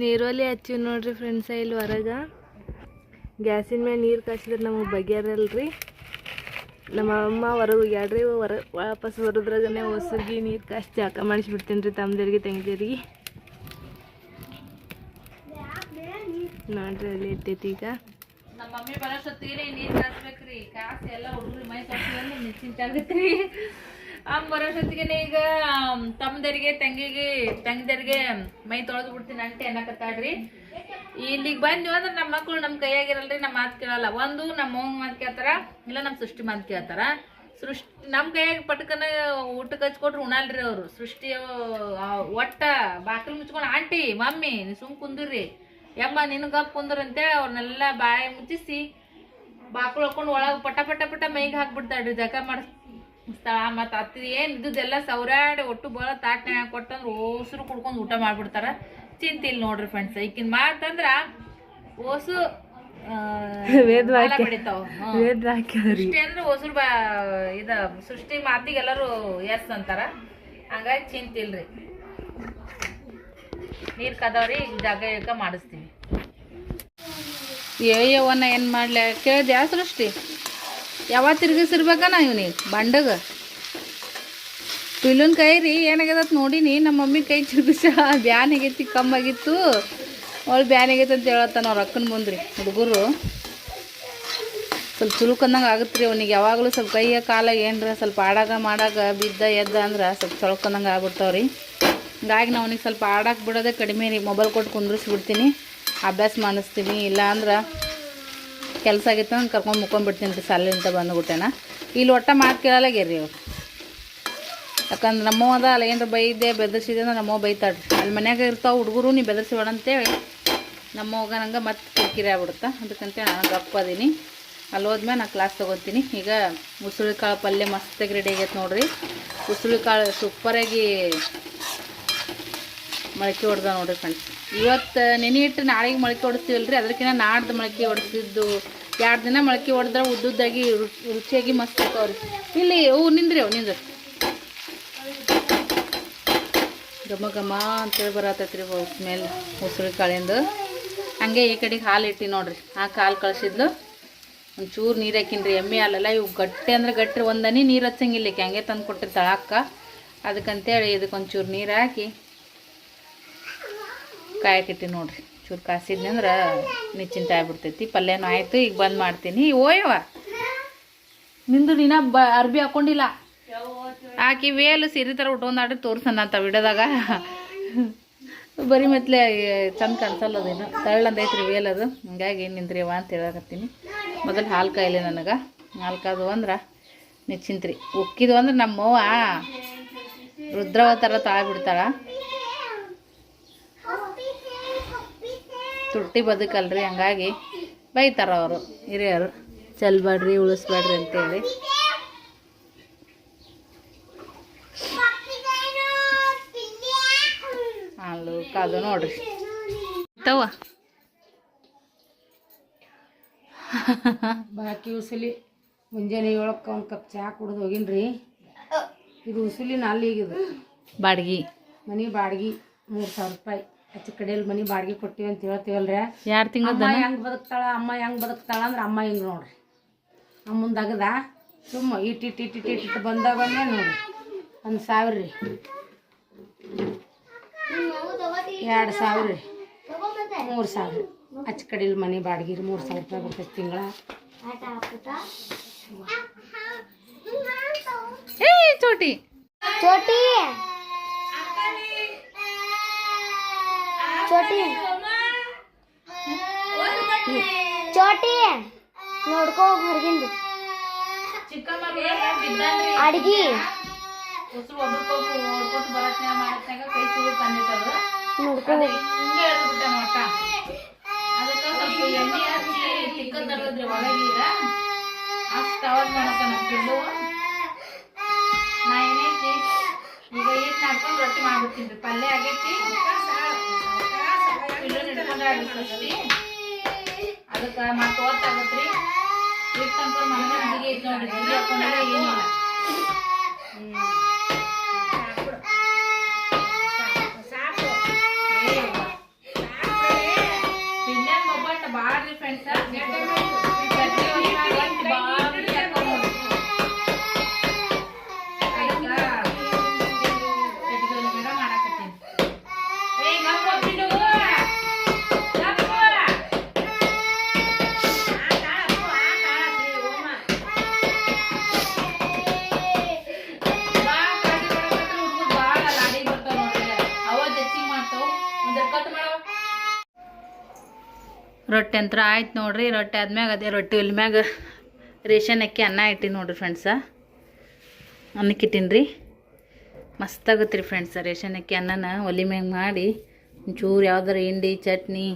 ನೀರೊಲಿ ಹಚ್ಚಿವಿ ನೋಡ್ರಿ ಫ್ರೆಂಡ್ಸ ಇಲ್ಲಿ ಹೊರಗೆ. ಗ್ಯಾಸಿನ ಮೇಲೆ ನೀರು ಕಾಯ್ಸಿದ್ರೆ ನಮಗೆ ಬಗೆಯರಲ್ರಿ ನಮ್ಮ ಅಮ್ಮ ಹೊರಗೆ ಹೋಗ್ಯಾಡ್ರಿ ಹೊರ ವಾಪಸ್ ಹೊರದ್ರಾಗನೇ ಹೊಸಗಿ ನೀರು ಕಾಯಿಸಿ ಜಾಕ ಮಾಡಿಸ್ಬಿಡ್ತೀನಿ ರೀ ತಮ್ಮದಿರಿಗೆ ತಂಗಿದಿರಿಗೆ. ನೋಡ್ರಿ ಅಲ್ಲಿ ಇರ್ತೈತಿ ಈಗ. ನಮ್ಮ ಮಮ್ಮಿ ಬರೋಷ್ಟೊತ್ತಿಗೆ ನೀರ್ ಕಾಯಿಸ್ಬೇಕ್ರಿ ಕಾಸು ಎಲ್ಲ ಹುಡುಗ್ರಿ ಮೈ ತೊಳ್ಸಿದ್ರೆ ನಿಶ್ಚಿಂತ ಆಗತ್ರಿ ಅಮ್ಮ ಬರೋಷ್ಟೊತ್ತಿಗೆ ಈಗ ತಮ್ಮದರಿಗೆ ತಂಗಿಗೆ ತಂಗಿದರಿಗೆ ಮೈ ತೊಳೆದು ಬಿಡ್ತೀನಿ ಅಂಟಿ ಅನ್ನಕತ್ತಾಳ್ರಿ ಇಲ್ಲಿಗೆ ಬಂದ್ವಿ ಅಂದ್ರೆ ನಮ್ಮ ಮಕ್ಳು ನಮ್ಮ ಕೈಯಾಗಿರಲ್ರಿ ನಮ್ಮ ಮಾತು ಕೇಳಲ್ಲ. ಒಂದು ನಮ್ಮ ಅವ್ನ ಮಾತು ಕೇಳ್ತಾರ ಇಲ್ಲ ನಮ್ಮ ಸೃಷ್ಟಿ ಮಾತು ಕೇಳ್ತಾರ. ಸೃಷ್ಟಿ ನಮ್ಮ ಕೈಯಾಗ ಪಟ್ಕನ ಊಟಕ್ಕೆ ಹಚ್ಕೊಟ್ರು ಉಣಲ್ರಿ ಅವರು. ಸೃಷ್ಟಿ ಆ, ಒಟ್ಟ ಬಾಕಲ್ ಮುಚ್ಕೊಂಡು ಆಂಟಿ ಮಮ್ಮಿ ಸುಮ್ ಕುಂದ್ರಿ ಯಮ್ಮ ನಿನ್ನ ಗಪ್ ಕುಂದ್ರ ಅಂತೇಳಿ ಅವ್ರನ್ನೆಲ್ಲ ಬಾಯಿ ಮುಚ್ಚಿಸಿ ಬಾಕಲು ಹಾಕೊಂಡು ಒಳಗೆ ಪಟ ಪಟ ಪಟ ಮೈಗೆ ಹಾಕ್ಬಿಡ್ತಾಳ್ರಿ ಜಕ ಮಾಡಿಸ್ತಾಳ ಮತ್ತು ಅತ್ತಿ ಏನು ಇದ್ದಿದ್ದೆಲ್ಲ ಸೌರಾಡಿ ಒಟ್ಟು ಭಾಳ ತಾಟ್ನ್ಯಾಗ ಕೊಟ್ಟಂದ್ರೆ ಓಸರು ಕುಡ್ಕೊಂಡು ಊಟ ಮಾಡ್ಬಿಡ್ತಾರ. ಚಿಂತಿಲ್ ನೋಡ್ರಿ ಫ್ರೆಂಡ್ಸ್ ಈಕಿನ ಮಾತಂದ್ರ ಓಸು ಸೃಷ್ಟಿ ಅಂದ್ರೆ ಹೊಸರು ಬಾ ಇದ ಸೃಷ್ಟಿ ಮಾತಿಗೆ ಎಲ್ಲರೂ ಎಸ್ ಅಂತಾರ. ಹಂಗಾಗಿ ಚಿಂತಿಲ್ರಿ. ನೀರ್ ಕದವ್ರಿ ಜಾಗ ಮಾಡಿಸ್ತೀವಿ. ಏಯವನ್ನ ಏನು ಮಾಡ್ಲಿ? ಕೇಳಿದ್ಯಾ ಸೃಷ್ಟಿ? ಯಾವಾಗ ತಿರ್ಗಿಸಿರ್ಬೇಕನ ಇವನಿ ಬಂಡಗ. ಪಿಲುನ್ ಕೈ ರೀ, ಏನಾಗ್ಯದತ್ ನೋಡಿನಿ, ನಮ್ಮ ಮಮ್ಮಿ ಕೈ ತಿರ್ಗಿಸ ಬ್ಯಾನ್ ಆಗೈತಿ ಕಮ್ಮಾಗಿತ್ತು ಅವಳು ಬ್ಯಾನ್ ಆಗೈತೆ ಅಂತ ಹೇಳತ್ತಾನ ಅವ್ರ ಅಕ್ಕನ ಮುಂದ್ರಿ ಹುಡುಗರು. ಸ್ವಲ್ಪ ಚುಲುಕ್ ಆಗುತ್ತೆ ರೀ ಅವನಿಗೆ. ಯಾವಾಗಲೂ ಸ್ವಲ್ಪ ಕೈಯ ಕಾಲ ಏನರ, ಸ್ವಲ್ಪ ಆಡಾಗ ಮಾಡಾಗ ಬಿದ್ದ, ಎದ್ದ ಅಂದ್ರೆ ಸ್ವಲ್ಪ ಚೊಳ್ಕೊಂದಂಗೆ ಆಗ್ಬಿಡ್ತಾವೆ ರೀ ಹಿಂಗಾಗಿ ನಾವು ಅವನಿಗೆ ಸ್ವಲ್ಪ ಆಡಕ್ಕೆ ಬಿಡೋದೇ ಕಡಿಮೆ ರೀ, ಮೊಬೈಲ್ ಕೊಟ್ಟು ಕುಂದ್ರಿಸ್ಬಿಡ್ತೀನಿ. ಅಭ್ಯಾಸ ಮಾಡಿಸ್ತೀನಿ ಇಲ್ಲ ಅಂದ್ರೆ ಕೆಲಸ ಆಗಿತ್ತು ಅಂದ್ರೆ ಕರ್ಕೊಂಡು ಮುಕ್ಕೊಂಡ್ಬಿಡ್ತೀನಿ ರೀ ಸಾಲಿಂದ ಬಂದುಬಿಟ್ಟೆನ ಇಲ್ಲಿ ಒಟ್ಟ ಮಾತು ರೀ ಅವ್ರು ಯಾಕಂದ್ರೆ ನಮ್ಮವ್ವ ಅದ, ಅಲ್ಲ ಏನಾರ ಬೈದೆ, ಬೆದರ್ಸಿದೆ ಅಂದ್ರೆ ನಮ್ಮವ್ವ ಬೈತಾಡ್ರಿ ಅಲ್ಲಿ ಮನ್ಯಾಗ ಇರ್ತಾವೆ ಹುಡುಗರು, ನೀ ಬೆದರ್ಸಿಬೇಡ ಅಂತೇಳಿ. ನಮ್ಮವ್ಗ ನಂಗೆ ಮತ್ತೆ ಕಿರಿಕಿರಿ ಆಗ್ಬಿಡುತ್ತೆ? ಅದಕ್ಕಂತೇಳಿ ನಾನು ಗಪ್ಪ ಅದೀನಿ. ಅಲ್ಲಿ ಹೋದ್ಮೇಲೆ ನಾನು ಕ್ಲಾಸ್ ತೊಗೊತೀನಿ. ಈಗ ಉಸುಳಿ ಕಾಳು ಪಲ್ಯ ಮಸ್ತಾಗಿ ರೆಡಿ ಆಗೈತೆ ನೋಡ್ರಿ. ಉಸುಳಿ ಕಾಳು ಸೂಪರಾಗಿ ಮೊಳಕೆ ಹೊಡೆದ ನೋಡ್ರಿ ಫ್ರೆಂಡ್ಸ್ ಇವತ್ತು ನೆನೆ ಇಟ್ಟು ನಾಳೆಗೆ ಮೊಳಕೆ ಹೊಡಿಸ್ತೀವಲ್ರಿ? ಅದಕ್ಕಿಂತ ನಾಡ್ದು ಮೊಳಕೆ ಹೊಡಿಸಿದ್ದು ಎರಡು ದಿನ ಮೊಳಕೆ ಹೊಡೆದ್ರೆ ಉದ್ದುದ್ದಾಗಿ ರುಚಿಯಾಗಿ ಮಸ್ತ್ ಇರ್ತಾವ್ರಿ. ಇಲ್ಲಿ ಅವು ನಿಂದ್ರಿ ಅವು ನಿಂದ್ರಿ. ಘಮ ಘಮ ಅಂತೇಳಿ ಬರತೈತಿ ರೀ ಸ್ಮೆಲ್ ಉಸುಳಿ ಕಾಳಿಂದು. ಹಂಗೆ ಈ ಕಡೆಗೆ ಹಾಲು ಇಟ್ಟಿ ನೋಡ್ರಿ. ಆ ಹಾಲು ಕಳಿಸಿದ್ಲು. ಒಂಚೂರು ನೀರು ಹಾಕಿನ್ರಿ. ಎಮ್ಮೆ ಹಾಲೆಲ್ಲ, ಇವು ಗಟ್ಟಿ ಅಂದ್ರೆ ಗಟ್ಟಿ ಒಂದನಿ ನೀರು ಹಚ್ಚಂಗಿಲ್ಲ ಹಂಗೆ ತಂದು ಕೊಟ್ಟಿರ್ತಾಳೆ ಅಕ್ಕ. ಅದಕ್ಕಂತೇಳಿ ಇದಕ್ಕೆ ಒಂಚೂರು ನೀರು ಹಾಕಿ ಕಾಯಕ್ಕಿಟ್ಟಿ ನೋಡ್ರಿ. ಚೂರು ಕಾಸಿದ್ನಿ ಅಂದ್ರೆ ನಿಶ್ಚಿಂತ ಆಗ್ಬಿಡ್ತೈತಿ ಪಲ್ಯನೂ ಆಯಿತು, ಈಗ ಬಂದ್ ಮಾಡ್ತೀನಿ. ಓಯವ ನಿಂದು ನೀನ ಬ ಅರ್ಬಿ ಹಾಕೊಂಡಿಲ್ಲ? ಆಕಿ ವೇಲು ಸೀರೆ ಥರ ಉಟ್ಕೊಂಡಾಡ್ರಿ ತೋರ್ಸಣ ಅಂತ ವಿಡೋದಾಗ. ಬರೀ ಮತ್ತೆ ಚಂದ ಕಾಣಿಸಲ್ಲ ಅದೇನು. ತಳ್ಳಂದೈತ್ರಿ ವೇಲ್ ಅದು. ಹಿಂಗಾಗಿ ನಿಂದ್ರಿವ ಅಂತ ಹೇಳಕತ್ತೀನಿ. ಮೊದಲು ಹಾಲು ಕಾಯಿಲೆ ನನಗೆ. ಹಾಲು ಕಾದು ಅಂದ್ರೆ ನಿಶ್ಚಿಂತ್ರಿ ಉಕ್ಕಿದ್ವು ಅಂದ್ರೆ ನಮ್ಮವ್ವ ರುದ್ರವ ಥರ ತಾಳ್ಬಿಡ್ತಾಳ. ತುಟ್ಟಿ ಬದುಕಲ್ರಿ ಹಂಗಾಗಿ ಬೈತಾರ ಅವರು ಹಿರಿಯರು. ಚೆಲ್ಬೇಡ್ರಿ ಉಳಿಸ್ಬೇಡ್ರಿ ಅಂತೇಳಿ. ಹಾಲು ಕಾದು ನೋಡ್ರಿ. ತವ ಬಾಕಿ ಉಸುಲಿ ಮುಂಜಾನೆ ಏಳಕ್ಕೆ ಒಂದು ಕಪ್ ಚಹಾ ಕುಡ್ದು ಹೋಗಿನ್ರಿ. ಇದು ಉಸುಲಿನ ಅಲ್ಲಿಗಿದು ಬಾಡ್ಗಿ. ಮನೆ ಬಾಡ್ಗಿ ಮೂರು ಸಾವಿರ ರೂಪಾಯಿ. ಹೆಚ್ಚು ಕಡೆಯಲ್ಲಿ ಮನೆ ಬಾಡಿಗೆ ಕೊಟ್ಟಿವಿ ಅಂತ ಹೇಳ್ತೀವಲ್ರಿ. ಎರಡು ತಿಂಗಳ ಅಮ್ಮ ಹೆಂಗ್ ಬದುಕ್ತಾಳ ಅಮ್ಮ ಹೆಂಗ್ ಬದುಕ್ತಾಳ ಅಂದ್ರೆ ಅಮ್ಮ ಹಿಂಗೆ ನೋಡ್ರಿ. ನಮ್ಮ ಮುಂದಾಗದ ಸುಮ್ಮ ಇಟ್ ಇಟ್ ಇಟ್ ಇಟ್ ಇಟ್ಟು ಬಂದಾಗ ಬಂದೇ ನೋಡ್ರಿ. ಒಂದು ಸಾವಿರ ರೀ. ಎರಡು ಸಾವಿರ ರೀ. ಮೂರು ಸಾವಿರ. ಹಚ್ಚ ಕಡೆಯಲ್ಲಿ ಮನೆ ಬಾಡಿಗೆ ರೀ ಮೂರು ಸಾವಿರ ರೂಪಾಯಿ ಬರ್ತೈತೆ ತಿಂಗಳ. ಚೋಟಿ. ಚೋಟಿ. ಎಣ್ಣೆ ಚೋಟಿ. ನೋಡ್ಕೋ ಹೊರಗಿಂದು. ಏನೈತಿ ಈಗ ಈಟ್ ಮಾಡ್ಕೊಂಡು ರೊಟ್ಟಿ ಮಾಡ್ಬಿಡ್ತೀನಿ ಪಲ್ಯ ಆಗೈತಿ. ಹಾಗಾಗಿ ಸೃಷ್ಟಿ. ಮತ್ತೆ ಓದ್ತಾಗತ್ರಿ. ಇಟ್ಟು ಮನೆ ಅಡಿಗೆ ಐತಿ ನೋಡಿ ಸಾಕು. ಹಾಕೊಂಡ್ರೆ ಏನು ಮೊಬೈಲ್ ಒಬ್ಬಟ್ಟು ಬಾಳ್ರಿ ಫ್ರೆಂಡ್ಸ ರೊಟ್ಟಿ ಅಂತ ಆಯ್ತು ನೋಡ್ರಿ, ರೊಟ್ಟಿ ಆದ್ಮ್ಯಾಗ ಅದೇ ರೊಟ್ಟಿ ಇಲ್ಲಿ ಮ್ಯಾಗ ರೇಷನ್ ಅಕ್ಕಿ ಅನ್ನ ಇಟ್ಟಿನಿ ನೋಡ್ರಿ ಫ್ರೆಂಡ್ಸ ಅನ್ನಕ್ಕೆ ಇಟ್ಟೀನಿ ರೀ ಮಸ್ತಾಗತ್ತೆ ರೀ ಫ್ರೆಂಡ್ಸ ರೇಷನ್ ಅಕ್ಕಿ ಅನ್ನನ ಒಲಿ ಮ್ಯಾಗ ಮಾಡಿ, ಒಂಚೂರು ಯಾವ್ದಾರ ಹಿಂಡಿ, ಚಟ್ನಿ,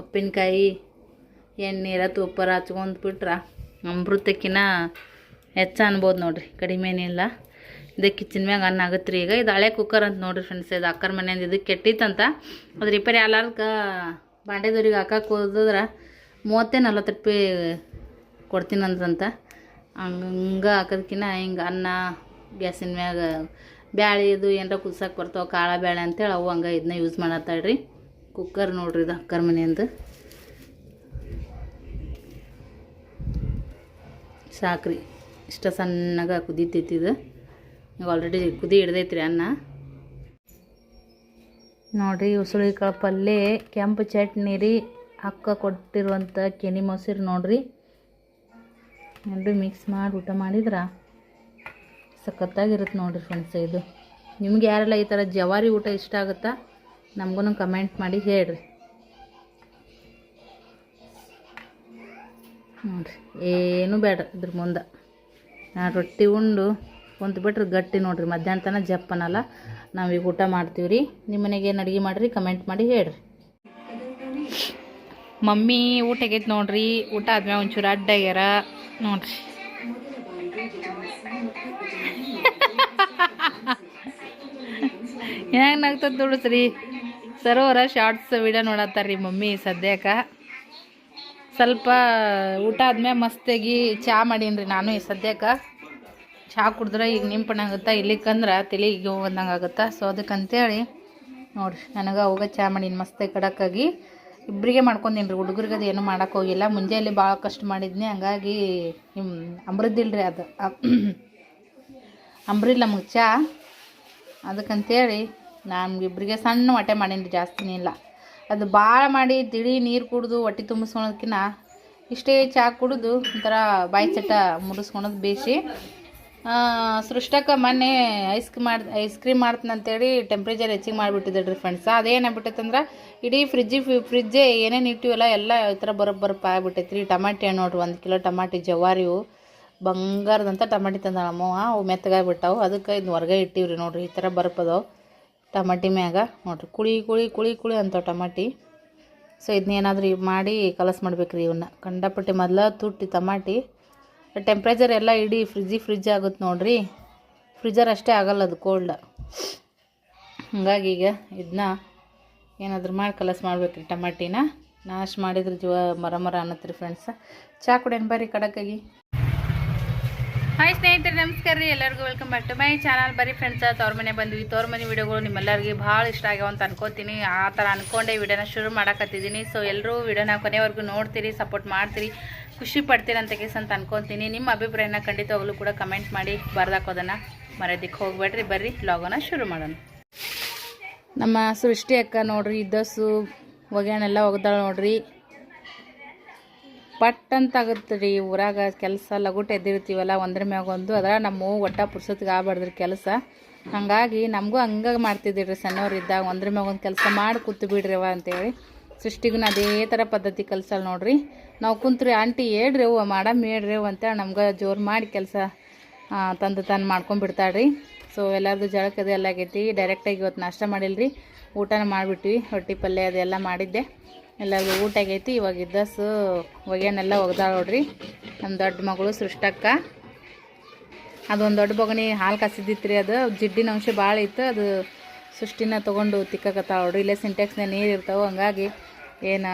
ಉಪ್ಪಿನಕಾಯಿ ಎಣ್ಣೀರ ತುಪ್ಪರ ಹಚ್ಕೊಂಡು ಬಿಟ್ರೆ ಅಮೃತಕ್ಕಿನ ಹೆಚ್ಚು ಅನ್ಬೋದು ನೋಡಿರಿ ಕಡಿಮೆ ಏನಿಲ್ಲ ಇದಕ್ಕೆ ಕಿಚನ್ ಮ್ಯಾಗ ಅನ್ನ ಆಗುತ್ತೆ ರೀ ಈಗ. ಇದು ಹಳೆ ಕುಕ್ಕರ್ ಅಂತ ನೋಡ್ರಿ ಫ್ರೆಂಡ್ಸ್ ಇದು ಅಕ್ಕರ ಮನೆಯಿಂದ ಇದು ಕೆಟ್ಟಿತ್ತಂತ. ಅದು ರಿಪೇರಿ ಆಲಾರ್ಕ ಬಾಂಡೆದವ್ರಿಗೆ ಹಾಕಕ್ಕೆ ಹೋದ್ರೆ ಮೂವತ್ತೇ ನಲ್ವತ್ತು ರೂಪಾಯಿ ಕೊಡ್ತೀನಂತಂತ ಹಂಗೆ ಹಾಕೋದಕ್ಕಿಂತ ಹಿಂಗೆ ಅನ್ನ, ಗ್ಯಾಸಿನ ಮ್ಯಾಗ ಬ್ಯಾಳೆ ಇದು ಏನರ ಕುದ್ಸಕ್ಕೆ ಬರ್ತಾವೆ ಕಾಳ ಬ್ಯಾಳೆ ಅಂತೇಳಿ ಅವು ಹಂಗೆ ಇದನ್ನ ಯೂಸ್ ಮಾಡತ್ತಾಳ್ರಿ. ಕುಕ್ಕರ್ ನೋಡ್ರಿ ಇದು ಅಕ್ಕರ್ ಮನೆಯಿಂದ. ಸಾಕ್ರಿ. ಇಷ್ಟ ಸಣ್ಣಗೆ ಕುದೀತೈತಿ ಇದು. ಆಲ್ರೆಡಿ ಕುದಿ ಹಿಡ್ದೈತ್ರಿ ಅನ್ನ. ನೋಡ್ರಿ ಉಸುಳಿಕಾಳು ಪಲ್ಯ ಕೆಂಪು ಚಟ್ನಿ ರೀ, ಅಕ್ಕ ಕೊಟ್ಟಿರುವಂಥ ಕೆನಿ ಮೊಸರು ನೋಡ್ರಿ. ಎರಡು ಮಿಕ್ಸ್ ಮಾಡಿ ಊಟ ಮಾಡಿದ್ರೆ ಸಖತ್ತಾಗಿರುತ್ತೆ ನೋಡ್ರಿ ಫ್ರೆಂಡ್ಸ್ ಇದು. ನಿಮ್ಗೆ ಯಾರೆಲ್ಲ ಈ ಥರ ಜವಾರಿ ಊಟ ಇಷ್ಟ ಆಗುತ್ತಾ ನಮಗೂ ಕಮೆಂಟ್ ಮಾಡಿ ಹೇಳ್ರಿ. ನೋಡ್ರಿ, ಏನೂ ಬೇಡ ಇದ್ರ ಮುಂದೆ. ನಾ ರೊಟ್ಟಿ ಉಂಡು ಕುಂತು ಬಿಟ್ರೆ ಗಟ್ಟಿ ನೋಡ್ರಿ. ಮಧ್ಯಾಹ್ನ ತನಕ ಜಪ್ಪನಲ್ಲ ನಾವೀಗ ಊಟ ಮಾಡ್ತೀವಿ ರೀ ನಿಮ್ಮ ಮನೆಗೆ ಏನು ಅಡುಗೆ ಮಾಡಿರಿ? ಕಮೆಂಟ್ ಮಾಡಿ ಹೇಳ್ರಿ. ಮಮ್ಮಿ ಊಟ ಆಗೈತೆ ನೋಡ್ರಿ? ಊಟ ಆದ್ಮೇಲೆ ಒಂಚೂರು ಅಡ್ಡ ಆಗ್ಯಾರ. ನೋಡ್ರಿ. ಹೆಂಗೆ ನಗ್ತದ ನೋಡಿಸ್ರಿ ಸರೋವರ ಶಾರ್ಟ್ಸ್ ವಿಡಿಯೋ ನೋಡತ್ತಾರ ರೀ ಮಮ್ಮಿ ಸದ್ಯಕ್ಕೆ ಸ್ವಲ್ಪ ಊಟ ಆದ್ಮೇಲೆ ಮಸ್ತಾಗಿ ಚಹಾ ಮಾಡೀನಿ ರೀ ನಾನು ಈ ಸದ್ಯಕ್ಕೆ ಚಹಾ ಕುಡಿದ್ರೆ ಈಗ ನಿಂಪಣಾಗುತ್ತಾ? ಇಲ್ಲಿಕ್ಕಂದ್ರೆ ಹೋಗಂದಂಗೆ ಆಗುತ್ತಾ ಸೊ ಅದಕ್ಕಂತೇಳಿ ನೋಡ್ರಿ, ನನಗೆ ಅವಾಗ ಚಹಾ ಮಾಡೀನಿ ಮಸ್ತಾಗಿ ಕಡಕ್ಕಾಗಿ ಇಬ್ಬರಿಗೆ ಮಾಡ್ಕೊಂಡೀನಿ ರೀ. ಹುಡುಗರಿಗೆ ಅದು ಏನೂ ಹೋಗಿಲ್ಲ. ಮುಂಜಾನೆ ಭಾಳ ಕಷ್ಟ ಮಾಡಿದ್ನಿ. ಹಂಗಾಗಿ ನಿಮ್ಮ ಅಮೃದಿಲ್ರಿ ರೀ ಅದು. ಅಂಬ್ರಿಲ್ಲ ನಮಗೆ ಚಹಾ ಅದಕ್ಕಂತೇಳಿ ನಮ್ಗೆ ಇಬ್ಬರಿಗೆ ಸಣ್ಣ ಹೊಟ್ಟೆ ಮಾಡೀನಿ ಜಾಸ್ತಿನೇ ಇಲ್ಲ. ಅದು ಭಾಳ ಮಾಡಿ ತಿಳಿ ನೀರು ಕುಡಿದು ಹೊಟ್ಟೆ ತುಂಬಿಸ್ಕೊಳೋದಕ್ಕಿಂತ ಇಷ್ಟೇ ಚಹಾ ಕುಡಿದು ಒಂಥರ ಬಾಯಿ ಚಟ ಮುಡಿಸ್ಕೊಳೋದು ಬೇಸಿ ಸೃಷ್ಟಕ್ಕೆ ಮೊನ್ನೆ ಐಸ್ ಮಾಡಿ ಐಸ್ ಕ್ರೀಮ್ ಮಾಡ್ತೀನಂತೇಳಿ ಟೆಂಪ್ರೇಚರ್ ಹೆಚ್ಚಿಗೆ ಮಾಡಿಬಿಟ್ಟಿದ್ರಿ ಫ್ರೆಂಡ್ಸ್ ಅದೇನಾಗ್ಬಿಟ್ಟೈತಂದ್ರೆ ಇಡೀ ಫ್ರಿಜ್ಜಿ ಫ್ರಿಜ್ಜೆ ಏನೇನು ಇಟ್ಟಿವಲ್ಲ ಎಲ್ಲ ಈ ಥರ ಬರೋ ಬರಪ್ಪ ಆಗ್ಬಿಟ್ಟೈತೆ ರೀ ಟಮಾಟಿ ನೋಡ್ರಿ, ಒಂದು ಕಿಲೋ ಟಮಾಟಿ ಜವಾರಿವು ಬಂಗಾರದಂಥ ಟಮಾಟಿ ತಂದ ನಮ್ಮವ್ವ ಅವು ಮೆತ್ತಗಾಗ್ಬಿಟ್ಟಾವು ಅದಕ್ಕೆ ಇದು ಹೊರ್ಗೆ ಇಟ್ಟಿವ್ರಿ ನೋಡ್ರಿ, ಈ ಥರ ಬರ್ಪದವು ಟಮಾಟಿ ಮ್ಯಾಗ ನೋಡ್ರಿ, ಕುಳಿ ಕುಳಿ ಕುಳಿ ಕುಳಿ ಅಂತಾವೆ ಟಮಾಟಿ. ಸೊ ಇದನ್ನೇನಾದ್ರೂ ಮಾಡಿ ಕಲಸ್ ಮಾಡ್ಬೇಕ್ರಿ ಇವನ್ನ. ಕಂಡಪಟ್ಟಿ ಮೊದಲ ತುಟ್ಟಿ ಟಮಾಟಿ. ಟೆಂಪ್ರೇಚರ್ ಎಲ್ಲ ಇಡೀ ಫ್ರಿಜ್ಜಿ ಫ್ರಿಜ್ ಆಗುತ್ತೆ ನೋಡ್ರಿ. ಫ್ರಿಜರ್ ಅಷ್ಟೇ ಆಗಲ್ಲ ಅದು ಕೋಲ್ಡ್ ಹಂಗಾಗಿ ಈಗ ಇದನ್ನ ಏನಾದರೂ ಮಾಡಿ ಕಲಸ್ ಮಾಡ್ಬೇಕು ರೀ ಟಮಾಟಿನ. ನಾಶ್ ಮಾಡಿದ್ರೆ ಜೀವ ಮರ ಮರ ಅನ್ನತ್ರಿ ಫ್ರೆಂಡ್ಸ ಚಾ ಕುಡಿಯೋಣ ಬರ್ರಿ ಕಡಕ್ಕಾಗಿ. ಹಾಯ್ ಸ್ನೇಹಿತರೆ, ನಮಸ್ಕಾರ ರೀ. ಎಲ್ಲರಿಗೂ welcome back to my channel ಬರೀ ಫ್ರೆಂಡ್ಸ್ ತವ್ರ ಮನೆ ಬಂದ್ವಿ. ತವ್ರ ಮನೆ ವಿಡಿಯೋಗಳು ನಿಮ್ಮೆಲ್ಲರಿಗೆ ಭಾಳ ಇಷ್ಟ ಆಗ್ಯಾವ ಅಂತ ಅನ್ಕೋತೀನಿ. ಆ ಥರ ಅನ್ಕೊಂಡೆ ವಿಡಿಯೋನ ಶುರು ಮಾಡಕತ್ತಿದ್ದೀನಿ. ಸೊ ಎಲ್ಲರೂ ವಿಡಿಯೋನ ಕೊನೆವರೆಗೂ ನೋಡ್ತೀರಿ ಸಪೋರ್ಟ್ ಮಾಡ್ತೀರಿ. ಖುಷಿ ಪಡ್ತೀರಂತ ಕೇಸ್ ಅಂತ ಅನ್ಕೊತೀನಿ. ನಿಮ್ಮ ಅಭಿಪ್ರಾಯನ ಖಂಡಿತವಾಗ್ಲೂ ಕೂಡ ಕಮೆಂಟ್ ಮಾಡಿ ಬರ್ದಾಕೋದನ್ನು ಮರ್ಯಾದಕ್ಕೆ ಹೋಗ್ಬೇಡ್ರಿ. ಬರ್ರಿ ಲಾಗೋನ ಶುರು ಮಾಡೋಣ. ನಮ್ಮ ಸೃಷ್ಟಿ ಅಕ್ಕ ನೋಡ್ರಿ, ಇದ್ದಸು ಒಗ್ಯಾಣೆಲ್ಲ ಒಗ್ದಾಳೆ ನೋಡ್ರಿ. ಪಟ್ ಅಂತ ಆಗುತ್ತೆ ರೀ ಊರಾಗ ಕೆಲಸ, ಲಗುಟ್ ಎದ್ದಿರ್ತೀವಲ್ಲ, ಒಂದ್ರ ಮ್ಯಾಗ ಒಂದು. ಅದ್ರ ನಮ್ಮ ಒಟ್ಟ ಪುರ್ಸತ್ಗೆ ಆಗ್ಬಾರ್ದ್ರಿ ಕೆಲಸ. ಹಾಗಾಗಿ ನಮಗೂ ಹಂಗಾಗಿ ಮಾಡ್ತಿದ್ದೀರಿ ಸಣ್ಣವ್ರು ಇದ್ದಾಗ. ಒಂದ್ರ ಮ್ಯಾಗ ಒಂದು ಕೆಲಸ ಮಾಡಿ ಕೂತು ಬಿಡ್ರಿವ ಅಂತೇಳಿ. ಸೃಷ್ಟಿಗೂ ಅದೇ ಥರ ಪದ್ಧತಿ ಕಲ್ಸಲ್ಲ ನೋಡ್ರಿ. ನಾವು ಕುಂತ್ರಿ ಆಂಟಿ ಹೇಳ್ರಿ ಅವ್ವ ಮಾಡಮ್ ಹೇಳ್ರಿ ಅವ್ವ ಅಂತೇಳಿ ನಮ್ಗೆ ಜೋರು ಮಾಡಿ ಕೆಲಸ ತಂದು ತಾನು ಮಾಡ್ಕೊಂಡ್ಬಿಡ್ತಾಳ್ರಿ ಸೊ ಎಲ್ಲರದು ಜಳಕ ಎಲ್ಲ ಆಗೈತಿ. ಡೈರೆಕ್ಟಾಗಿ ಇವತ್ತು ನಾಷ್ಟ ಮಾಡಿಲ್ರಿ. ಊಟನ ಮಾಡಿಬಿಟ್ವಿ. ರೊಟ್ಟಿ, ಪಲ್ಯ ಅದೆಲ್ಲ ಮಾಡಿದ್ದೆ. ಎಲ್ಲರಿಗೂ ಊಟ ಆಗೈತಿ. ಇವಾಗ ಇದ್ದಸು ಹೊಗೆನೆಲ್ಲ ಒಗ್ದಾಳ ನೋಡ್ರಿ. ನಮ್ಮ ದೊಡ್ಡ ಮಗಳು ಸೃಷ್ಟಕ್ಕ. ಅದೊಂದು ದೊಡ್ಡ ಬೊಗಣಿ ಹಾಲು ಕಾಸಿದ್ದಿತ್ತು ಅದು. ಜಿಡ್ಡಿನ ಅಂಶ ಭಾಳ ಇತ್ತು. ಅದು ಸೃಷ್ಟಿನ ತೊಗೊಂಡು ತಿಕ್ಕಕತ್ತಾಳ ನೋಡ್ರಿ. ಇಲ್ಲೇ ಸಿಂಟೆಕ್ಸ್ನ ನೀರು ಇರ್ತಾವೆ. ಹಂಗಾಗಿ ಏನು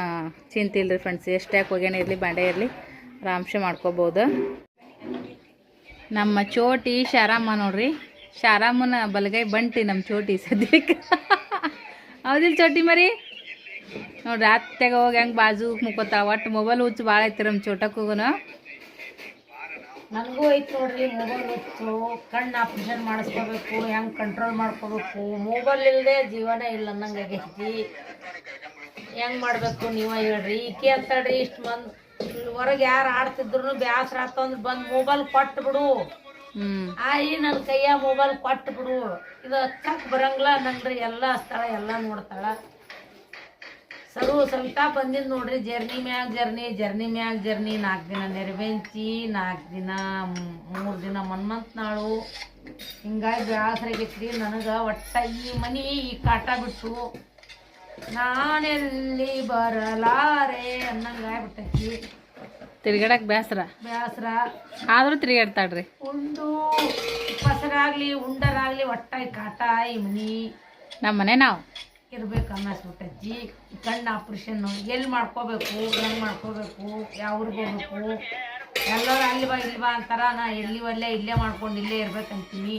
ಚಿಂತೆ ಇಲ್ಲರಿ ಫ್ರೆಂಡ್ಸ್ ಎಷ್ಟು ಯಾಕೆ ಒಗ್ಯಾನ ಇರಲಿ, ಬಾಂಡೆ ಇರಲಿ, ಆರಾಮ್ಸೆ ಮಾಡ್ಕೋಬೋದು. ನಮ್ಮ ಚೋಟಿ ಶಾರಾಮ ನೋಡ್ರಿ, ಶಾರಾಮನ ಬಲಗೈ ಬಂಟಿ ನಮ್ಮ ಚೋಟಿ ಸದ್ಯಕ್ಕೆ. ಹೌದಿಲ್ಲ ಚೋಟಿ ಮರಿ? ನೋಡ್ರಿ ಅತ್ತೆಗೆ ಹೋಗಿ ಹಂಗೆ ಬಾಜು ಮುಕ್ಕೋತಾವ ಒಟ್ಟು ಮೊಬೈಲ್ ಹುಚ್ಚು ಭಾಳ ಐತಿ ನಮ್ಮ ಚೋಟಕ್ಕೂ ನನಗೂ ಐತಿ ನೋಡ್ರಿ ಮೊಬೈಲ್ ಹುಚ್ಚು, ಕಣ್ಣು ಆಪ್ರೇಷನ್ ಮಾಡಿಸ್ಕೋಬೇಕು, ಹೆಂಗೆ ಕಂಟ್ರೋಲ್ ಮಾಡ್ಕೋಬೇಕು. ಮೊಬೈಲ್ ಇಲ್ಲದೆ ಜೀವನ ಇಲ್ಲ ಅನ್ನಂಗೆ ಆಗೈತಿ. ಹೆಂಗೆ ಮಾಡಬೇಕು ನೀವ ಹೇಳ್ರಿ? ಈಕೆ ಅಂತಾಳ್ರಿ ಇಷ್ಟು ಮಂದಿ ಹೊರಗೆ ಯಾರು ಆಡ್ತಿದ್ರು ಬ್ಯಾಸರ ಆತಂದ್ರೆ ಬಂದು ಮೊಬೈಲ್ ಕೊಟ್ಟು ಬಿಡು ಆಯಿ ನನ್ನ ಕೈಯ ಮೊಬೈಲ್ ಕೊಟ್ಟು ಬಿಡು ಇದು ಹಚ್ಚಕ್ ಬರಂಗಿಲ್ಲ ನಂಗ್ರಿ ಎಲ್ಲ ಸ್ಥಳ ಎಲ್ಲ ನೋಡ್ತಾಳ. ಸರು ಸವಿತಾ ಬಂದಿದ್ ನೋಡ್ರಿ ಜರ್ನಿ ಮ್ಯಾಗ ಜರ್ನಿ ಜರ್ನಿ ಮ್ಯಾಗ ಜರ್ನಿ ನಾಲ್ಕು ದಿನ ನೆರವೆಂಚಿ ನಾಲ್ಕು ದಿನ ಮೂರು ದಿನ ಮನ್ಮಂತ್ ನಾಳು. ಹಿಂಗಾಗಿ ಬ್ಯಾಸರಾಗೈತ್ರಿ ನನಗೆ ಒಟ್ಟ ಈ ಮನಿ ಈ ಕಾಟ ಬಿಟ್ಟು ನಾನೆಲ್ಲಿ ಬರಲಾರೆ ಅನ್ನಂಗ ಆಗ್ಬಿಟ್ಟೈತಿ. ತಿರ್ಗಾಡಕ್ ಬೇಸರ ಬೇಸ್ರ ಆದ್ರೂ ತಿರ್ಗಾಡ್ತಾಳ್ರಿ. ಉಂಡು ಪಸರಾಗ್ಲಿ ಉಂಡರಾಗ್ಲಿ ಒಟ್ಟ ಈ ಕಾಟ ಈ ಮನಿ. ನಮ್ಮ ಮನೆ ನಾವು. ಇರ್ಬೇಕು ಅನ್ನಿಸ್ಬಿಟ್ಟೈತಿ. ಕಣ್ಣು ಆಪ್ರೇಷನ್ ಎಲ್ಲಿ ಮಾಡ್ಕೋಬೇಕು ಹೆಂಗೆ ಮಾಡ್ಕೋಬೇಕು ಯಾವ ಊರಿಗೆ ಹೋಗ್ಬೇಕು? ಎಲ್ಲರೂ ಅಲ್ಲಿ ಬಾ ಇಲ್ಲಿ ಬಾ ಅಂತಾರ. ನಾ ಎಲ್ಲಿ ಒಲ್ಲೇ ಇಲ್ಲೇ ಮಾಡ್ಕೊಂಡು ಇಲ್ಲೇ ಇರ್ಬೇಕಂತೀನಿ.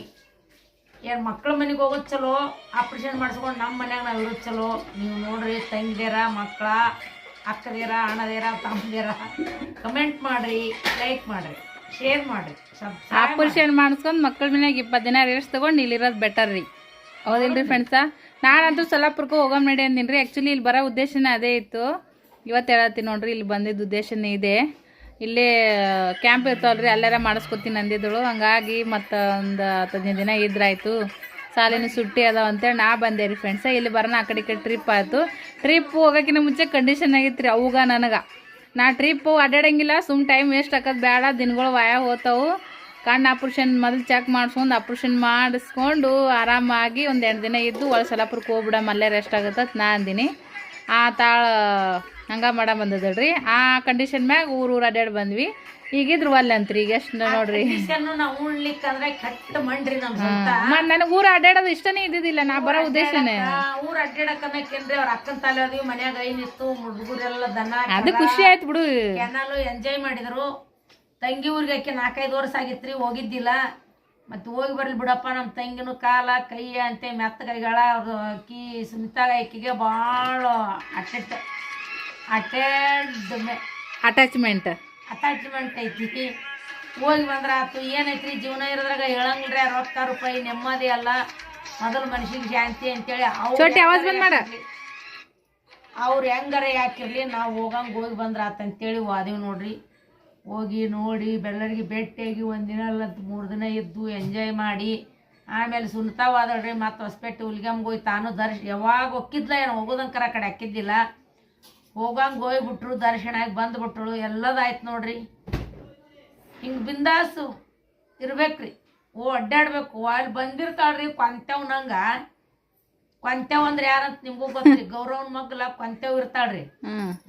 ಏನು ಮಕ್ಳ ಮನೆಗೆ ಹೋಗೋದು ಚಲೋ ಆಪ್ರೇಷನ್ ಮಾಡಿಸ್ಕೊಂಡು ನಮ್ಮ ಮನ್ಯಾಗ ನಾವು ಇರೋದು ಚಲೋ. ನೀವು ನೋಡ್ರಿ ತಂಗಿದೇರ ಮಕ್ಕಳ ಅಕ್ಕದೇರ ಅಣ್ಣದೇರ ತಮ್ಮದೇರ ಕಮೆಂಟ್ ಮಾಡಿರಿ ಲೈಕ್ ಮಾಡಿರಿ ಶೇರ್ ಮಾಡಿರಿ. ಆಪ್ರೇಷನ್ ಮಾಡಿಸ್ಕೊಂಡು ಮಕ್ಕಳ ಮನ್ಯಾಗ ಇಪ್ಪತ್ತು ದಿನ ರೇಟ್ಸ್ ತೊಗೊಂಡು ಇಲ್ಲಿರೋದು ಬೆಟರ್ ರೀ. ಹೌದಿಲ್ರಿ ಫ್ರೆಂಡ್ಸ ನಾನಂತೂ ಸೊಲ್ಲಾಪುರಕ್ಕೆ ಹೋಗೋಮ್ ನಡಿ ಅಂದಿನಿ ರೀ ಆ್ಯಕ್ಚುಲಿ ಇಲ್ಲಿ ಬರೋ ಉದ್ದೇಶನೇ ಅದೇ ಇತ್ತು. ಇವತ್ತು ಹೇಳತ್ತೀನಿ ನೋಡ್ರಿ ಇಲ್ಲಿ ಬಂದಿದ್ದ ಉದ್ದೇಶನೇ ಇದೆ. ಇಲ್ಲೇ ಕ್ಯಾಂಪ್ ಇರ್ತಾವಲ್ರಿ, ಅಲ್ಲೆಲ್ಲ ಮಾಡಿಸ್ಕೊತೀನಿ ಅಂದಿದ್ದಳು. ಹಂಗಾಗಿ ಮತ್ತು ಒಂದು ಹತ್ತು ಹದಿನೈದು ದಿನ ಇದ್ರಾಯ್ತು. ಸಾಲಿನ ಸುಟ್ಟಿ ಅದಾವ ಅಂತೇಳಿ ನಾ ಬಂದೆ ರೀ ಫ್ರೆಂಡ್ಸ ಇಲ್ಲಿ ಬರೋಣ ಆ ಕಡೆ ಕಡೆ ಟ್ರಿಪ್ ಆಯಿತು. ಟ್ರಿಪ್ ಹೋಗೋಕ್ಕಿಂತ ಮುಂಚೆ ಕಂಡೀಷನ್ ಆಗಿತ್ತು ರೀ ಅವಾಗ ನನಗೆ. ನಾ ಟ್ರಿಪ್ಪು ಅಡ್ಡಾಡಂಗಿಲ್ಲ, ಸುಮ್ ಟೈಮ್ ವೇಸ್ಟ್ ಆಗೋದು ಬೇಡ ದಿನಗಳು ವಾಯ ಹೋತಾವು. ಕಣ್ಣು ಆಪ್ರೇಷನ್ ಮೊದಲು ಚೆಕ್ ಮಾಡಿಸ್ಕೊಂಡು ಆಪ್ರೇಷನ್ ಮಾಡಿಸ್ಕೊಂಡು ಆರಾಮಾಗಿ ಒಂದು ಎರಡು ದಿನ ಇದ್ದು ಒಳ ಸಲಪುರಕ್ಕೆ ಹೋಗ್ಬಿಡಮ್, ಅಲ್ಲೇ ರೆಸ್ಟ್ ಆಗುತ್ತೆ ನಾ ಅಂದಿನಿ. ಆ ತಾಳ ಹಂಗೆ ಮಾಡ ಬಂದದಲ್ರಿ ಆ ಕಂಡೀಷನ್ ಮ್ಯಾಗ ಊರು ಊರ ಅಡ್ಡಾಡಿ ಬಂದ್ವಿ. ಈಗಿದ್ರು ಒಲ್ಲೆ ಅಂತ್ರಿ ಈಗ ಎಷ್ಟು ನೋಡ್ರಿ. ನನಗೆ ಊರು ಅಡ್ಡಾಡೋದು ಇಷ್ಟನೇ ಇದ್ದಿದ್ದಿಲ್ಲ ನಾ ಬರೋ ಉದ್ದೇಶನೇ. ಊರು ಅಡ್ಡಾಡಕ್ಕೇನ್ರಿ ಅವ್ರ ಅಕ್ಕನ ತಲೆ ಹೋದ್ವಿ ಮನ್ಯಾಗ ಐನಿತ್ತು ಹುಡುಗರೆಲ್ಲ ದನ ಅದು ಖುಷಿ ಆಯ್ತು ಬಿಡು. ಕೆನಾಲು ಎಂಜಾಯ್ ಮಾಡಿದ್ರು. ತಂಗಿ ಊರಿಗೆ ಆಕೆ ನಾಲ್ಕೈದು ವರ್ಷ ಆಗಿತ್ರಿ ಹೋಗಿದ್ದಿಲ್ಲ. ಮತ್ತೆ ಹೋಗಿ ಬರ್ಲಿ ಬಿಡಪ್ಪ ನಮ್ಮ ತಂಗಿನೂ ಕಾಲ ಕೈ ಅಂತೆ ಮೆತ್ತಗೈಗಳ ಅವ್ರ ಅಕ್ಕಿ ಸುಮಿತಾಗ ಅಕ್ಕಿಗೆ ಭಾಳ ಅಟೆಟ್ ಅಟೆಡ್ ಅಟ್ಯಾಚ್ಮೆಂಟ್ ಅಟ್ಯಾಚ್ಮೆಂಟ್ ಐತಿ. ಹೋಗಿ ಬಂದ್ರೆ ಆತು. ಏನೈತ್ರಿ? ಜೀವನ ಇರೋದ್ರಾಗ ಹೇಳಂಗಿಲ್ರಿ ರೊಕ್ಕ ರೂಪಾಯಿ ನೆಮ್ಮದಿ ಅಲ್ಲ. ಮೊದಲು ಮನುಷ್ಯಗೆ ಶಾಂತಿ ಅಂತೇಳಿ ಅವ್ರು. ಅವ್ರು ಹೆಂಗಾರ ಯಾಕಿರ್ಲಿ? ನಾವು ಹೋಗಂಗೆ ಹೋಗಿ ಬಂದ್ರೆ ಆತ ಅಂತೇಳಿ ವಾದಿವ್ ನೋಡ್ರಿ. ಹೋಗಿ ನೋಡಿ ಬೆಳ್ಳರಿಗೆ ಭೇಟಿಯಾಗಿ ಒಂದಿನ ಅಲ್ಲ ಮೂರು ದಿನ ಇದ್ದು ಎಂಜಾಯ್ ಮಾಡಿ. ಆಮೇಲೆ ಸುನ್ತಾವಾದಳ್ರಿ ಮತ್ತು ಹೊಸಪೇಟೆ ಉಲ್ಗಮ್ಗೆ ಹೋಗಿ ತಾನು ದರ್ಶ ಯಾವಾಗ ಹೊಕ್ಕಿದ್ಲ ಏನು ಹೋಗೋದಂಕರ ಆ ಕಡೆ ಹಾಕಿದ್ದಿಲ್ಲ. ಹೋಗಂಗೆ ಹೋಗ್ಬಿಟ್ರು ದರ್ಶನ ಆಗಿ ಬಂದ್ಬಿಟ್ರು ಎಲ್ಲದಾಯ್ತು ನೋಡ್ರಿ. ಹಿಂಗೆ ಬಿಂದಾಸು ಇರ್ಬೇಕ್ರಿ. ಓ ಅಡ್ಡಾಡ್ಬೇಕು. ಅಲ್ಲಿ ಬಂದಿರ್ತಾಳ್ರಿ ಕೊಂತೆವ್ ನಂಗ. ಕೊಂತೆವ್ ಅಂದ್ರೆ ಯಾರಂತ ನಿಮಗೂ ಗೊತ್ತ್ರಿ? ಗೌರವನ ಮಗ್ಲ ಕೊಂತೆವ್ ಇರ್ತಾಳ್ರಿ.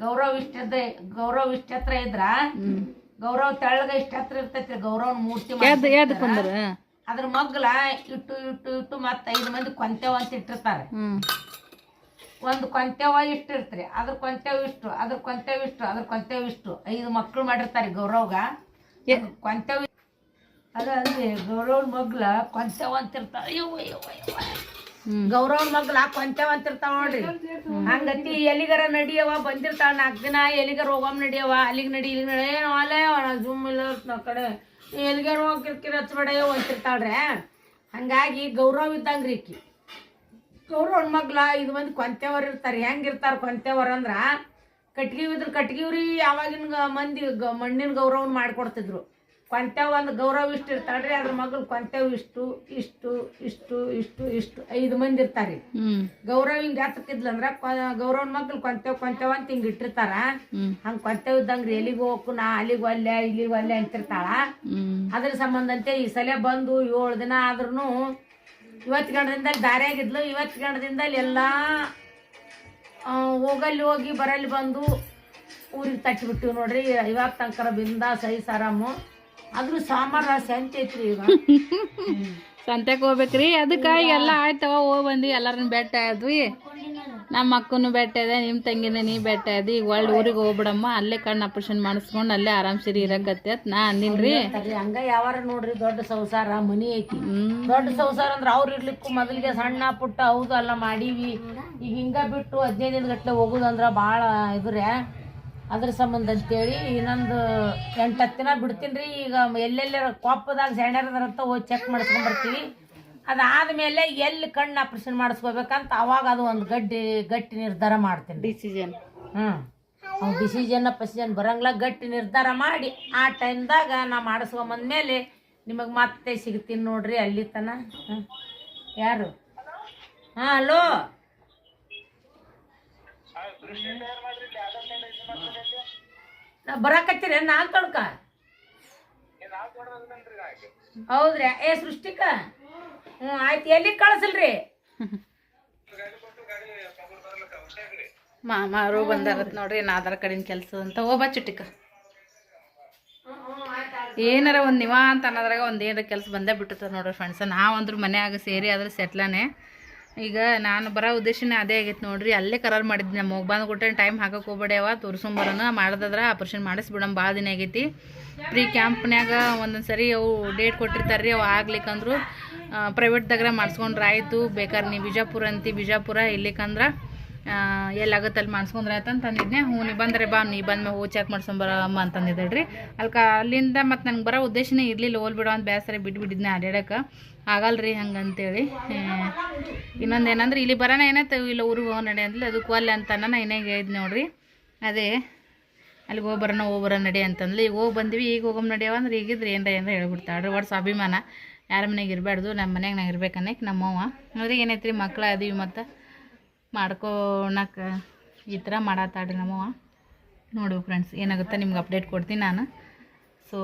ಗೌರವ ಗೌರವ್ ಇಷ್ಟ ಗೌರವ್ ಇಷ್ಟ ಹತ್ರ ಇದ್ರ ಗೌರವ್ ತೆಳ್ಳಗ ಇಷ್ಟ ಹತ್ರ ಇರ್ತೈತ್ರಿ ಗೌರವನ ಮೂರ್ತಿ ಅದ್ರ ಮಗ್ಲ ಇಟ್ಟು ಇಟ್ಟು ಇಟ್ಟು ಮತ್ತೆ ಐದು ಮಂದಿ ಕೊಂತೆವ್ ಅಂತ ಇಟ್ಟಿರ್ತಾರೆ. ಒಂದು ಕೊಂತೆವ ಇಷ್ಟು ಇರ್ತೀರಿ. ಅದ್ರ ಕೊಂತೆವ್ ಇಷ್ಟು ಅದ್ರ ಕೊಂತೆವ್ ಇಷ್ಟು ಅದ್ರ ಕೊಂತೆವ್ ಇಷ್ಟು. ಐದು ಮಕ್ಳು ಮಾಡಿರ್ತಾರೆ ಗೌರವ್ಗ. ಕೊಂತೆವ್ ಅದ ಗೌರವ್ ಗೌರವ್ನ ಮಗ್ಲ ಕೊಂತೆವ್ ಅಂತಿರ್ತಾವ ಅಯ್ಯೋ ಗೌರವನ ಮಗ್ಲ ಕೊಂತೆವ್ ಅಂತಿರ್ತಾವ ನೋಡ್ರಿ. ಹಂಗತಿ ಎಲ್ಲಿಗಾರ ನಡಿಯವ ಬಂದಿರ್ತಾವ ನಾಲ್ಕು ದಿನ ಎಲ್ಲಿಗಾರ ಹೋಗಮ್ ನಡಿಯವ ಅಲ್ಲಿಗೆ ನಡಿ ಇಲ್ಲಿಗೆ ನಡಿ. ಏನೋ ಅಲ್ಲೇ ಜುಮ್ ಇಲ್ಲ ಕಡೆ. ಎಲ್ಲಿಗಾರ ಹೋಗಿ ಕಿರ್ಕಿರಿ ಹಚ್ಬೇಡಯೋ ಅಂತಿರ್ತಾಳ್ರೆ. ಹಂಗಾಗಿ ಗೌರವ್ ಇದ್ದಂಗ್ರಿ ಈಕಿ. ಗೌರವ್ನ ಮಗ್ಲ ಐದು ಮಂದಿ ಕೊಂತೆವರ್ ಇರ್ತಾರೆ. ಹೆಂಗಿರ್ತಾರೆ ಕೊಂತೆವರ್ ಅಂದ್ರ ಕಟ್ಗಿ ಇದ್ರ ಕಟ್ಗಿವ್ರಿ ಯಾವಾಗಿನ ಮಂದಿ ಗ- ಮಣ್ಣಿನ ಗೌರವನ ಮಾಡ್ಕೊಡ್ತಿದ್ರು. ಕೊಂತೆವ್ ಒಂದು ಗೌರವ ಇಷ್ಟು ಇರ್ತಾಳ್ರಿ ಅದ್ರ ಮಗಳು ಕೊಂತೆವ್ ಇಷ್ಟು ಇಷ್ಟು ಇಷ್ಟು ಇಷ್ಟು ಇಷ್ಟು ಐದು ಮಂದಿ ಇರ್ತಾರೆ. ಗೌರವ ಹಿಂಗೆ ಹತ್ತಕ್ಕಿದ್ಲಂದ್ರ ಗೌರವನ ಮಗ್ಳು ಕೊಂತೆವ್ ಕೊಂತೆವ್ ಅಂತ ಹಿಂಗೆ ಇಟ್ಟಿರ್ತಾರ. ಹಂಗ ಕೊಂತೆವ್ ಇದ್ದಂಗ್ರಿ ಎಲ್ಲಿಗೆ ಹೋಗು ನಾ ಅಲ್ಲಿಗೆ ಒಲ್ಲೆ ಇಲ್ಲಿಗೆ ಒಲ್ಲೆ ಅಂತಿರ್ತಾಳ. ಅದ್ರ ಸಂಬಂಧಂತೆ ಈ ಸಲ ಬಂದು ಏಳು ದಿನ ಆದ್ರೂ ಇವತ್ತು ಗಂಡದಿಂದಲ್ಲಿ ದಾರಿಯಾಗಿದ್ಲು ಇವತ್ತು ಗಂಡದಿಂದಲ್ಲಿ ಎಲ್ಲ ಹೋಗಲ್ಲಿ ಹೋಗಿ ಬರಲ್ಲಿ ಬಂದು ಊರಿಗೆ ತಟ್ಟಿಬಿಟ್ಟಿವಿ ನೋಡ್ರಿ. ಇವಾಗ ತನಕ ಬಿಂದ ಸೈ ಸಾರಾಮು ಆದ್ರೂ ಸಾಮಾರ ಸಂತೆ ಐತ್ರಿ ಈಗ ಸಂತೆಗೆ ಹೋಗ್ಬೇಕ್ರಿ. ಅದಕ್ಕೆ ಎಲ್ಲ ಆಯ್ತವ ಹೋಗಿ ಬಂದ್ವಿ. ಎಲ್ಲರನ್ನ ಬೆಟ್ಟ ಆದ್ವಿ. ನಮ್ಮ ಅಕ್ಕನು ಬೆಟ್ಟ ಇದೆ ನಿಮ್ಮ ತಂಗಿನ ನೀ ಬೆಟ್ಟ ಇದೆ. ಈಗ ಒಳ್ಳೆ ಊರಿಗೆ ಹೋಗ್ಬಿಡಮ್ಮ ಅಲ್ಲೇ ಕಣ್ಣು ಆಪರೇಷನ್ ಮಾಡಿಸ್ಕೊಂಡು ಅಲ್ಲೇ ಆರಾಮ್ ಸರಿ ಇರಕತ್ತೆ. ನಾ ಅಂದಿನ್ರಿ. ಹಂಗ ಯಾವಾರ ನೋಡ್ರಿ ದೊಡ್ಡ ಸಂಸಾರ ಮನಿ ಐತಿ. ದೊಡ್ಡ ಸಂಸಾರ ಅಂದ್ರೆ ಅವ್ರ ಇರ್ಲಿಕ್ಕೂ ಮೊದಲಿಗೆ ಸಣ್ಣ ಪುಟ್ಟ ಹೌದು ಅಲ್ಲ ಮಾಡೀವಿ. ಈಗ ಹಿಂಗ ಬಿಟ್ಟು ಹದಿನೈದು ದಿನ ಗಟ್ಲೆ ಹೋಗುದಂದ್ರ ಭಾಳ ಇದ್ರೆ. ಅದ್ರ ಸಂಬಂಧ ಅಂತೇಳಿ ಇನ್ನೊಂದು ಎಂಟು ಹತ್ತು ದಿನ ಬಿಡ್ತೀನಿ ಈಗ ಎಲ್ಲೆಲ್ಲ ಕೊಪ್ಪದಾಗ ಅಂತ ಹೋಗಿ ಚೆಕ್ ಮಾಡಿಸ್ಕೊಂಡ್ ಬರ್ತೀವಿ. ಅದಾದ್ಮೇಲೆ ಎಲ್ಲಿ ಕಣ್ಣು ಆಪರೇಷನ್ ಮಾಡಿಸ್ಕೋಬೇಕಂತ ಅವಾಗ ಅದು ಒಂದು ಗಡ್ಡಿ ಗಟ್ಟಿ ನಿರ್ಧಾರ ಮಾಡ್ತೀನಿ. ಡಿಸಿಷನ್ ಹ್ಞೂ ಅವ್ನು ಡಿಸಿಷನ್ ಪಸಿಷನ್ ಬರಂಗಿಲ್ಲ ಗಟ್ಟಿ ನಿರ್ಧಾರ ಮಾಡಿ ಆ ಟೈಮ್ದಾಗ ನಾ ಮಾಡಿಸ್ಕೊಂಬಂದ್ಮೇಲೆ ನಿಮಗೆ ಮತ್ತೆ ಸಿಗ್ತೀನಿ ನೋಡ್ರಿ ಅಲ್ಲಿ ತನ. ಯಾರು? ಹಾಂ ಹಲೋ ನಾ ಬರಾಕತ್ತೀರಿ? ನಾಲ್ಕು ತೊಡ್ಕ? ಹೌದ್ರಿ ಏ ಸೃಷ್ಟಿಕ? ಹ್ಞೂ ಆಯ್ತು. ಎಲ್ಲಿ ಕಳಿಸಲ್ರಿ? ಮಾಮಾರು ಬಂದಾರತ್ ನೋಡ್ರಿ ಆಧಾರ್ ಕಾರ್ಡಿನ ಕೆಲಸ ಅಂತ. ಹೋಗ್ಬಾ ಚುಟ್ಟಿಕ. ಏನಾರ ಒಂದು ನಿವಾ ಅಂತ ಅನ್ನೋದ್ರಾಗ ಒಂದು ಏನಾರ ಕೆಲಸ ಬಂದೇ ಬಿಟ್ಟದ ನೋಡ್ರಿ ಫ್ರೆಂಡ್ಸ್ ನಾವಂದ್ರೂ ಮನ್ಯಾಗ ಸೇರಿ ಆದ್ರೆ ಸೆಟ್ಲಾನೆ. ಈಗ ನಾನು ಬರೋ ಉದ್ದೇಶನೇ ಅದೇ ಆಗೈತೆ ನೋಡ್ರಿ. ಅಲ್ಲೇ ಕರಾರ್ ಮಾಡಿದ್ದೆ ನಮ್ಮ ಹೋಗಿ ಬಂದು ಕೊಟ್ಟರೆ ಟೈಮ್ ಹಾಕಕ್ಕೆ ಹೋಗ್ಬೇಡ್ಯಾವ ತೋರಿಸ್ಕೊಂಬರೋಣ ಮಾಡೋದಾದ್ರೆ ಆಪ್ರೇಷನ್ ಮಾಡಿಸ್ಬಿಡಮ್. ಭಾಳ ದಿನ ಆಗೈತಿ. ಪ್ರೀ ಕ್ಯಾಂಪ್ನ್ಯಾಗ ಒಂದೊಂದು ಸರಿ ಅವು ಡೇಟ್ ಕೊಟ್ಟಿರ್ತಾರೆ ರೀ ಅವು ಆಗ್ಲಿಕ್ಕಂದ್ರು. ಪ್ರೈವೇಟ್ದಾಗ್ರ ಮಾಡಿಸ್ಕೊಂಡ್ರೆ ಆಯಿತು. ಬೇಕಾದ್ರೆ ನೀವು ಬಿಜಾಪುರ ಅಂತಿ, ಬಿಜಾಪುರ ಇಲ್ಲಿಕಂದ್ರೆ ಎಲ್ಲಾಗುತ್ತೆ ಅಲ್ಲಿ ಮಾಡಿಸ್ಕೊಂಡ್ರೆ ಆಯ್ತು ಹ್ಞೂ, ನೀ ಬಂದರೆ ಬಾ, ನೀ ಬಂದ ಹೋಗಿ ಚೆಕ್ ಮಾಡ್ಸ್ಕೊಂಬರಮ್ಮ ಅಂತಂದಿದ್ದಳ್ರಿ ಅಲ್ಕ ಅಲ್ಲಿಂದ ಮತ್ತು ನಂಗೆ ಬರೋ ಉದ್ದೇಶನೇ ಇರಲಿಲ್ಲ. ಹೋಲ್ ಬಿಡೋ ಅಂತ ಬೇಸರ ಬಿಟ್ಬಿಟ್ಟಿದ್ನೆ ಅಡ್ಯಾಡಕ್ಕೆ ಆಗಲ್ರಿ ಹಂಗಂತೇಳಿ. ಇನ್ನೊಂದು ಏನಂದ್ರೆ ಇಲ್ಲಿ ಬರೋಣ ಏನಾಯ್ತು ಇಲ್ಲ ಊರಿಗೆ ಹೋಗೋ ನಡೆ ಅಂದ್ಲಿ ಅದಕ್ಕೆ ಒಲ್ಲೆ ಅಂತ ನಾನು ಇನ್ನೇ ಹೇಳಿದ್ ನೋಡ್ರಿ. ಅದೇ, ಅಲ್ಲಿಗೆ ಹೋಗಿ ಬರೋಣ, ಹೋಗಿ ಬರೋ ನಡಿ ಅಂತಂದ್ಲಿ. ಈಗ ಹೋಗಿ ಬಂದ್ವಿ. ಈಗ ಹೋಗಮ್ ನಡೆಯವ ಅಂದ್ರೆ ಈಗಿದ್ರೆ ಏನರ ಹೇಳ್ಬಿಡ್ತಾಳೆ ಹೇಳ್ಬಿಡ್ತಾಳ್ರಿ. ಒಟ್ಟು ಅಭಿಮಾನ. ಯಾರ ಮನೆಗೆ ಇರಬಾರ್ದು ನಮ್ಮ ಮನೆಗೆ ನಾ ಇರ್ಬೇಕನ್ನಕ್ಕೆ ನಮ್ಮವ್ವ. ಅಂದ್ರೆ ರೀ ಮಕ್ಳು ಅದೀವಿ ಮತ್ತು ಮಾಡ್ಕೊಳಕ ಈ ಥರ ಮಾಡತ್ತಾಡ್ರಿ ನಮ್ಮವ್ವ. ನೋಡು ಫ್ರೆಂಡ್ಸ್ ಏನಾಗುತ್ತೆ ನಿಮ್ಗೆ ಅಪ್ಡೇಟ್ ಕೊಡ್ತೀನಿ ನಾನು. ಸೊ